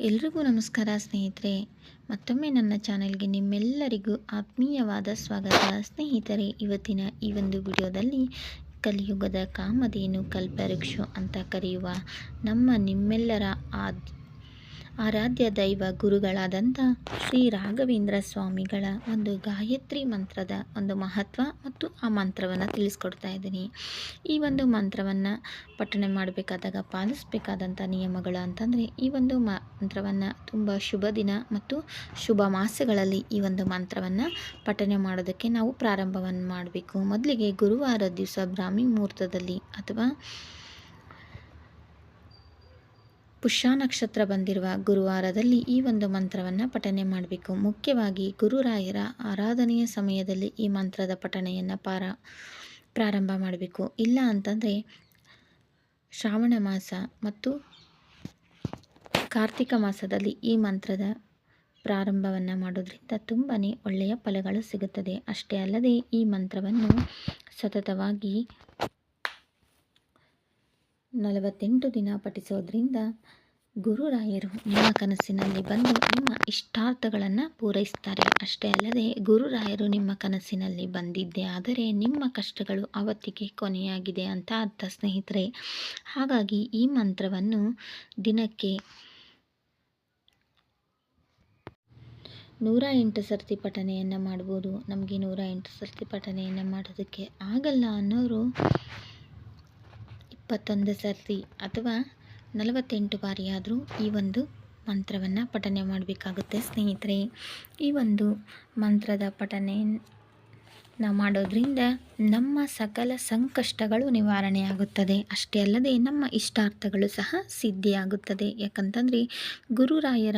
ಎಲ್ರಿಗೂ ನಮಸ್ಕಾರ ಸ್ನೇಹಿತರೆ, ಮತ್ತೊಮ್ಮೆ ನನ್ನ ಚಾನೆಲ್ಗೆ ನಿಮ್ಮೆಲ್ಲರಿಗೂ ಆತ್ಮೀಯವಾದ ಸ್ವಾಗತ. ಸ್ನೇಹಿತರೆ, ಇವತ್ತಿನ ಈ ಒಂದು ವಿಡಿಯೋದಲ್ಲಿ ಕಲಿಯುಗದ ಕಾಮಧೇನು ಕಲ್ಪವೃಕ್ಷ ಅಂತ ಕರೆಯುವ ನಮ್ಮ ನಿಮ್ಮೆಲ್ಲರ ಆದ್ ಆರಾಧ್ಯ ದೈವ ಗುರುಗಳಾದಂಥ ಶ್ರೀ ರಾಘವೇಂದ್ರ ಸ್ವಾಮಿಗಳ ಒಂದು ಗಾಯತ್ರಿ ಮಂತ್ರದ ಒಂದು ಮಹತ್ವ ಮತ್ತು ಆ ಮಂತ್ರವನ್ನು ತಿಳಿಸ್ಕೊಡ್ತಾ ಇದ್ದೀನಿ. ಈ ಒಂದು ಮಂತ್ರವನ್ನು ಪಠಣೆ ಮಾಡಬೇಕಾದಾಗ ಪಾಲಿಸಬೇಕಾದಂಥ ನಿಯಮಗಳು ಅಂತಂದರೆ, ಈ ಒಂದು ಮಂತ್ರವನ್ನು ತುಂಬ ಶುಭ ದಿನ ಮತ್ತು ಶುಭ ಮಾಸಗಳಲ್ಲಿ ಈ ಒಂದು ಮಂತ್ರವನ್ನು ಪಠಣೆ ಮಾಡೋದಕ್ಕೆ ನಾವು ಪ್ರಾರಂಭವನ್ನು ಮಾಡಬೇಕು. ಮೊದಲಿಗೆ ಗುರುವಾರ ದಿವಸ ಬ್ರಾಹ್ಮಿ ಮುಹೂರ್ತದಲ್ಲಿ ಅಥವಾ ಪುಷ್ಯ ನಕ್ಷತ್ರ ಬಂದಿರುವ ಗುರುವಾರದಲ್ಲಿ ಈ ಒಂದು ಮಂತ್ರವನ್ನು ಪಠನೆ ಮಾಡಬೇಕು. ಮುಖ್ಯವಾಗಿ ಗುರುರಾಯರ ಆರಾಧನೆಯ ಸಮಯದಲ್ಲಿ ಈ ಮಂತ್ರದ ಪಠಣೆಯನ್ನು ಪಾರ, ಪ್ರಾರಂಭ ಮಾಡಬೇಕು. ಇಲ್ಲ ಅಂತಂದರೆ ಶ್ರಾವಣ ಮಾಸ ಮತ್ತು ಕಾರ್ತಿಕ ಮಾಸದಲ್ಲಿ ಈ ಮಂತ್ರದ ಪ್ರಾರಂಭವನ್ನು ಮಾಡೋದ್ರಿಂದ ತುಂಬಾ ಒಳ್ಳೆಯ ಫಲಗಳು ಸಿಗುತ್ತದೆ. ಅಷ್ಟೇ ಅಲ್ಲದೆ ಈ ಮಂತ್ರವನ್ನು ಸತತವಾಗಿ ನಲವತ್ತೆಂಟು ದಿನ ಪಠಿಸೋದ್ರಿಂದ ಗುರುರಾಯರು ನಿಮ್ಮ ಕನಸಿನಲ್ಲಿ ಬಂದು ನಿಮ್ಮ ಇಷ್ಟಾರ್ಥಗಳನ್ನು ಪೂರೈಸ್ತಾರೆ. ಅಷ್ಟೇ ಅಲ್ಲದೆ ಗುರುರಾಯರು ನಿಮ್ಮ ಕನಸಿನಲ್ಲಿ ಬಂದಿದ್ದೆ ಆದರೆ ನಿಮ್ಮ ಕಷ್ಟಗಳು ಅವತ್ತಿಗೆ ಕೊನೆಯಾಗಿದೆ ಅಂತ ಅರ್ಥ ಸ್ನೇಹಿತರೆ. ಹಾಗಾಗಿ ಈ ಮಂತ್ರವನ್ನು ದಿನಕ್ಕೆ ನೂರ ಎಂಟು ಸರ್ತಿ ಪಠನೆಯನ್ನು ಮಾಡ್ಬೋದು. ನಮಗೆ ನೂರ ಎಂಟು ಸರ್ತಿ ಪಠನೆಯನ್ನು ಮಾಡೋದಕ್ಕೆ ಆಗಲ್ಲ ಅನ್ನೋರು ಇಪ್ಪತ್ತೊಂದು ಸರ್ತಿ ಅಥವಾ ನಲವತ್ತೆಂಟು ಬಾರಿಯಾದರೂ ಈ ಒಂದು ಮಂತ್ರವನ್ನು ಪಠನೆ ಮಾಡಬೇಕಾಗುತ್ತೆ. ಸ್ನೇಹಿತರೆ, ಈ ಒಂದು ಮಂತ್ರದ ಪಠನೆ ನಾವು ಮಾಡೋದ್ರಿಂದ ನಮ್ಮ ಸಕಲ ಸಂಕಷ್ಟಗಳು ನಿವಾರಣೆಯಾಗುತ್ತದೆ. ಅಷ್ಟೇ ಅಲ್ಲದೆ ನಮ್ಮ ಇಷ್ಟಾರ್ಥಗಳು ಸಹ ಸಿದ್ಧಿಯಾಗುತ್ತದೆ. ಯಾಕಂತಂದರೆ, ಗುರುರಾಯರ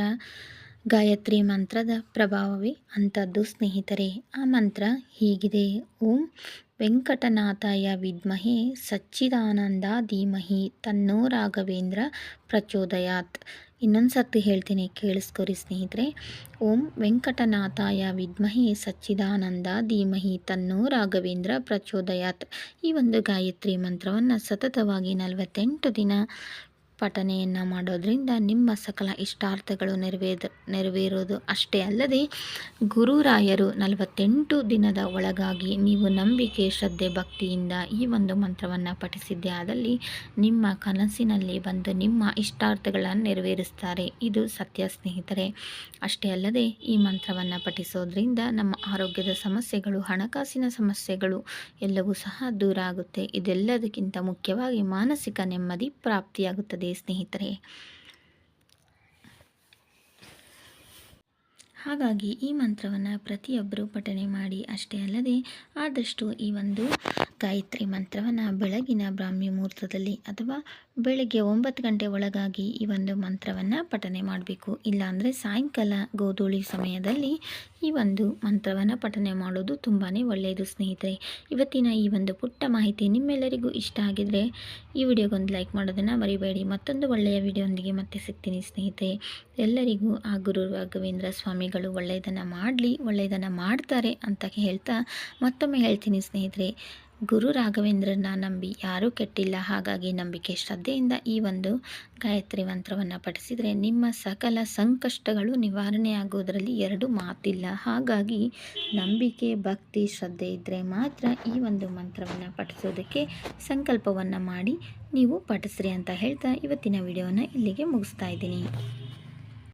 ಗಾಯತ್ರಿ ಮಂತ್ರದ ಪ್ರಭಾವವೇ ಅಂಥದ್ದು ಸ್ನೇಹಿತರೆ. ಆ ಮಂತ್ರ ಹೀಗಿದೆ. ಓಂ ವೆಂಕಟನಾಥಾಯ ವಿದ್ಮಹಿ ಸಚ್ಚಿದಾನಂದ ಧೀಮಹಿ ತನ್ನೋ ರಾಘವೇಂದ್ರ ಪ್ರಚೋದಯಾತ್. ಇನ್ನೊಂದು ಸರ್ತಿ ಹೇಳ್ತೀನಿ, ಕೇಳಿಸ್ಕೊರಿ ಸ್ನೇಹಿತರೆ. ಓಂ ವೆಂಕಟನಾಥಾಯ ವಿದ್ಮಹಿ ಸಚ್ಚಿದಾನಂದ ಧೀಮಹಿ ತನ್ನೋ ರಾಘವೇಂದ್ರ ಪ್ರಚೋದಯಾತ್. ಈ ಒಂದು ಗಾಯತ್ರಿ ಮಂತ್ರವನ್ನು ಸತತವಾಗಿ ನಲವತ್ತೆಂಟು ದಿನ ಪಠನೆಯನ್ನು ಮಾಡೋದ್ರಿಂದ ನಿಮ್ಮ ಸಕಲ ಇಷ್ಟಾರ್ಥಗಳು ನೆರವೇದ, ನೆರವೇರೋದು ಅಷ್ಟೇ ಅಲ್ಲದೆ ಗುರುರಾಯರು ನಲವತ್ತೆಂಟು ದಿನದ ಒಳಗಾಗಿ ನೀವು ನಂಬಿಕೆ, ಶ್ರದ್ಧೆ, ಭಕ್ತಿಯಿಂದ ಈ ಒಂದು ಮಂತ್ರವನ್ನು ಪಠಿಸಿದ್ದೇ. ಆದಲ್ಲಿ ನಿಮ್ಮ ಕನಸಿನಲ್ಲಿ ಬಂದು ನಿಮ್ಮ ಇಷ್ಟಾರ್ಥಗಳನ್ನು ನೆರವೇರಿಸ್ತಾರೆ. ಇದು ಸತ್ಯ ಸ್ನೇಹಿತರೆ. ಅಷ್ಟೇ ಅಲ್ಲದೆ ಈ ಮಂತ್ರವನ್ನು ಪಠಿಸೋದ್ರಿಂದ ನಮ್ಮ ಆರೋಗ್ಯದ ಸಮಸ್ಯೆಗಳು, ಹಣಕಾಸಿನ ಸಮಸ್ಯೆಗಳು ಎಲ್ಲವೂ ಸಹ ದೂರ ಆಗುತ್ತೆ. ಇದೆಲ್ಲದಕ್ಕಿಂತ ಮುಖ್ಯವಾಗಿ ಮಾನಸಿಕ ನೆಮ್ಮದಿ ಪ್ರಾಪ್ತಿಯಾಗುತ್ತದೆ. ಸ್ನೇಹಿತರೆ. ಹಾಗಾಗಿ ಈ ಮಂತ್ರವನ್ನು ಪ್ರತಿಯೊಬ್ಬರೂ ಪಠನೆ ಮಾಡಿ ಅಷ್ಟೇ ಅಲ್ಲದೆ ಆದಷ್ಟು ಈ ಒಂದು ಗಾಯತ್ರಿ ಮಂತ್ರವನ್ನು ಬೆಳಗಿನ ಬ್ರಾಹ್ಮಿ ಮುಹೂರ್ತದಲ್ಲಿ ಅಥವಾ ಬೆಳಗ್ಗೆ ಒಂಬತ್ತು ಗಂಟೆ ಒಳಗಾಗಿ ಈ ಒಂದು ಮಂತ್ರವನ್ನು ಪಠನೆ ಮಾಡಬೇಕು. ಇಲ್ಲಾಂದರೆ ಸಾಯಂಕಾಲ ಗೋಧೂಳಿ ಸಮಯದಲ್ಲಿ ಈ ಒಂದು ಮಂತ್ರವನ್ನು ಪಠನೆ ಮಾಡೋದು ತುಂಬಾ ಒಳ್ಳೆಯದು ಸ್ನೇಹಿತರೆ. ಇವತ್ತಿನ ಈ ಒಂದು ಪುಟ್ಟ ಮಾಹಿತಿ ನಿಮ್ಮೆಲ್ಲರಿಗೂ ಇಷ್ಟ ಆಗಿದರೆ ಈ ವಿಡಿಯೋಗೊಂದು ಲೈಕ್ ಮಾಡೋದನ್ನು ಮರಿಬೇಡಿ. ಮತ್ತೊಂದು ಒಳ್ಳೆಯ ವಿಡಿಯೋಂದಿಗೆ ಮತ್ತೆ ಸಿಗ್ತೀನಿ ಸ್ನೇಹಿತರೆ. ಎಲ್ಲರಿಗೂ ಆ ಗುರು ರಾಘವೇಂದ್ರ ಸ್ವಾಮಿಗಳು ಒಳ್ಳೆಯದನ್ನು ಮಾಡಲಿ, ಒಳ್ಳೆಯದನ್ನು ಮಾಡ್ತಾರೆ ಅಂತ ಹೇಳ್ತಾ ಮತ್ತೊಮ್ಮೆ ಹೇಳ್ತೀನಿ ಸ್ನೇಹಿತರೆ. ಗುರು ರಾಘವೇಂದ್ರನ ನಂಬಿ ಯಾರೂ ಕೆಟ್ಟಿಲ್ಲ. ಹಾಗಾಗಿ ನಂಬಿಕೆ, ಶ್ರದ್ಧೆಯಿಂದ ಈ ಒಂದು ಗಾಯತ್ರಿ ಮಂತ್ರವನ್ನು ಪಠಿಸಿದರೆ ನಿಮ್ಮ ಸಕಲ ಸಂಕಷ್ಟಗಳು ನಿವಾರಣೆ ಆಗೋದರಲ್ಲಿ ಎರಡು ಮಾತಿಲ್ಲ. ಹಾಗಾಗಿ ನಂಬಿಕೆ, ಭಕ್ತಿ, ಶ್ರದ್ಧೆ ಇದ್ದರೆ ಮಾತ್ರ ಈ ಒಂದು ಮಂತ್ರವನ್ನು ಪಠಿಸೋದಕ್ಕೆ ಸಂಕಲ್ಪವನ್ನು ಮಾಡಿ ನೀವು ಪಠಿಸ್ರಿ ಅಂತ ಹೇಳ್ತಾ ಇವತ್ತಿನ ವಿಡಿಯೋನ ಇಲ್ಲಿಗೆ ಮುಗಿಸ್ತಾ ಇದ್ದೀನಿ.